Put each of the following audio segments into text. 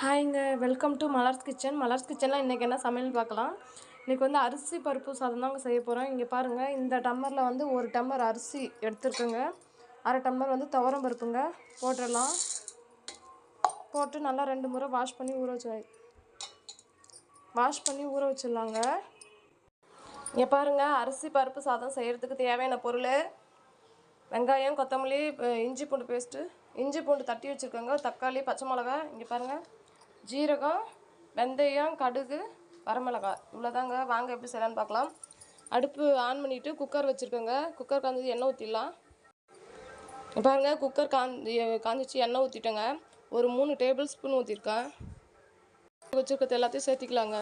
ஹாய்ங்க welcome to Malar's kitchen. Malar's கிச்சனில் இன்றைக்கி என்ன சமையல் பார்க்கலாம். இன்றைக்கி வந்து அரிசி பருப்பு சாதம் தாங்க செய்ய போகிறோம் இங்கே பாருங்கள் இந்த டம்ளரில் வந்து ஒரு டம்ளர் அரிசி எடுத்துருக்குங்க. அரை டம்ளர் வந்து துவரம் பருப்புங்க. போட்டுடலாம். போட்டு நல்லா ரெண்டு முறை வாஷ் பண்ணி ஊற வச்சு வாஷ் பண்ணி ஊற வச்சிடலாங்க. இங்கே பாருங்கள் அரிசி பருப்பு சாதம் செய்கிறதுக்கு தேவையான பொருள். வெங்காயம் கொத்தமல்லி இஞ்சி பூண்டு பேஸ்ட்டு இஞ்சி பூண்டு தட்டி வச்சுருக்கோங்க. தக்காளி பச்சை மிளகா இங்கே பாருங்கள் ஜீரகம் வெந்தயம் கடுகு வரமிளகாய். இவ்வளோதாங்க வாங்க எப்படி செய்யலான்னு பார்க்கலாம். அடுப்பு ஆன் பண்ணிவிட்டு குக்கர் வச்சுருக்கோங்க. குக்கர் காஞ்சது எண்ணெய் ஊற்றிடலாம் பாருங்கள் குக்கர் காந்தி காஞ்சிச்சு எண்ணெய் ஊற்றிட்டேங்க ஒரு மூணு டேபிள் ஸ்பூன் ஊற்றிருக்கேன் வச்சுருக்கிறது எல்லாத்தையும் சேர்த்திக்கலாங்க.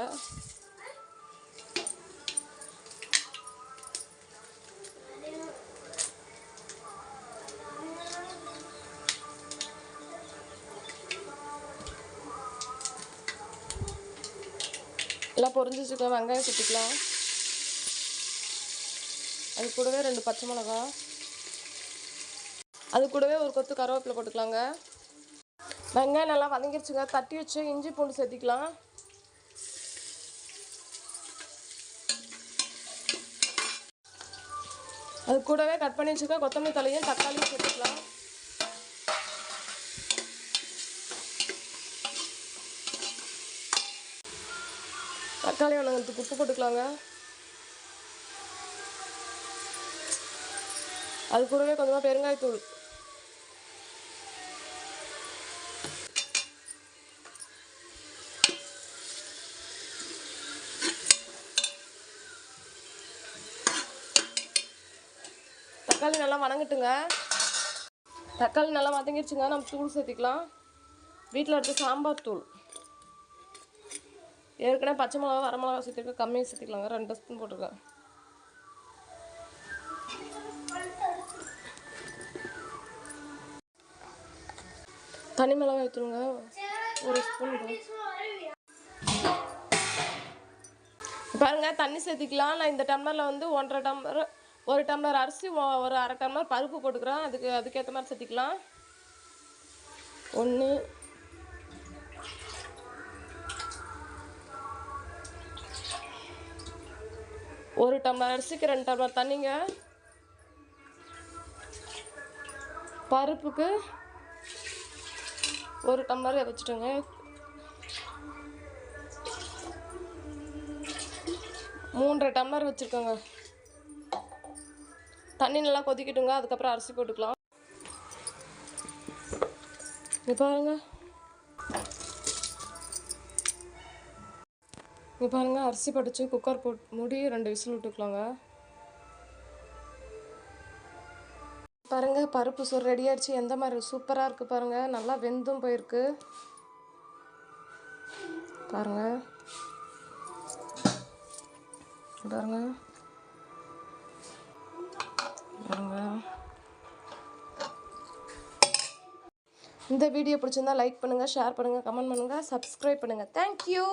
எல்லாம் பொரிஞ்சு வச்சுக்கலாம். வெங்காயம் சுற்றிக்கலாம் அது கூடவே ரெண்டு பச்சை மிளகா. அது கூடவே ஒரு கொத்து கருவேப்பிலை போட்டுக்கலாங்க. வெங்காயம் நல்லா வதங்கிருச்சுங்க. தட்டி வச்சு இஞ்சி பூண்டு சேர்த்திக்கலாம். அது கூடவே கட் பண்ணி வச்சுக்க கொத்தமல்லி தலையும் தக்காளியும் சேர்த்துக்கலாம். தக்காளி வணங்கத்துக்கு உப்பு போட்டுக்கலாங்க. அது கூடவே கொஞ்சமாக பெருங்காயத்தூள். தக்காளி நல்லா வணங்கட்டுங்க. தக்காளி நல்லா வதங்கிடுச்சுங்க நம்ம தூள் சேர்த்திக்கலாம். வீட்டில் எடுத்த சாம்பார் தூள். ஏற்கனவே பச்சை மிளகா வர மிளகா சேர்த்துருக்க கம்மியாக சேர்த்துக்கலாங்க ரெண்டு ஸ்பூன் போட்டிருக்கேன் தனி மிளகாய் ஊற்றுருங்க ஒரு ஸ்பூன் பாருங்க தண்ணி சேர்த்துக்கலாம். நான் இந்த டம்ளரில் வந்து ஒன்றரை டம்ளர் ஒரு டம்ளர் அரிசி ஒரு அரை டம்ளர் பருப்பு போட்டுக்கிறேன். அதுக்கு அதுக்கேற்ற மாதிரி சேர்த்திக்கலாம். ஒன்று ஒரு டம்ளர் அரிசிக்கு ரெண்டு டம்ளர் தண்ணிங்க. பருப்புக்கு ஒரு டம்ளர் வச்சுட்டோங்க. மூன்றரை டம்ளர் வச்சுருக்கோங்க. தண்ணி நல்லா கொதிக்கட்டுங்க அதுக்கப்புறம் அரிசி போட்டுக்கலாம். இது பாருங்க. இப்போ பாருங்க அரிசி படிச்சு குக்கர் போட்டு மூடி ரெண்டு விசில் விட்டுக்கலாங்க. பாருங்க பருப்பு சோறு ரெடி ஆயிடுச்சு. எந்த மாதிரி சூப்பராக இருக்கு பாருங்க. நல்லா வெந்தும் போயிருக்கு. பாருங்கள் பாருங்க. பாருங்க. இந்த வீடியோ பிடிச்சிருந்தா லைக் பண்ணுங்கள் ஷேர் பண்ணுங்கள் கமெண்ட் பண்ணுங்கள் சப்ஸ்கிரைப் பண்ணுங்கள் தேங்க்யூ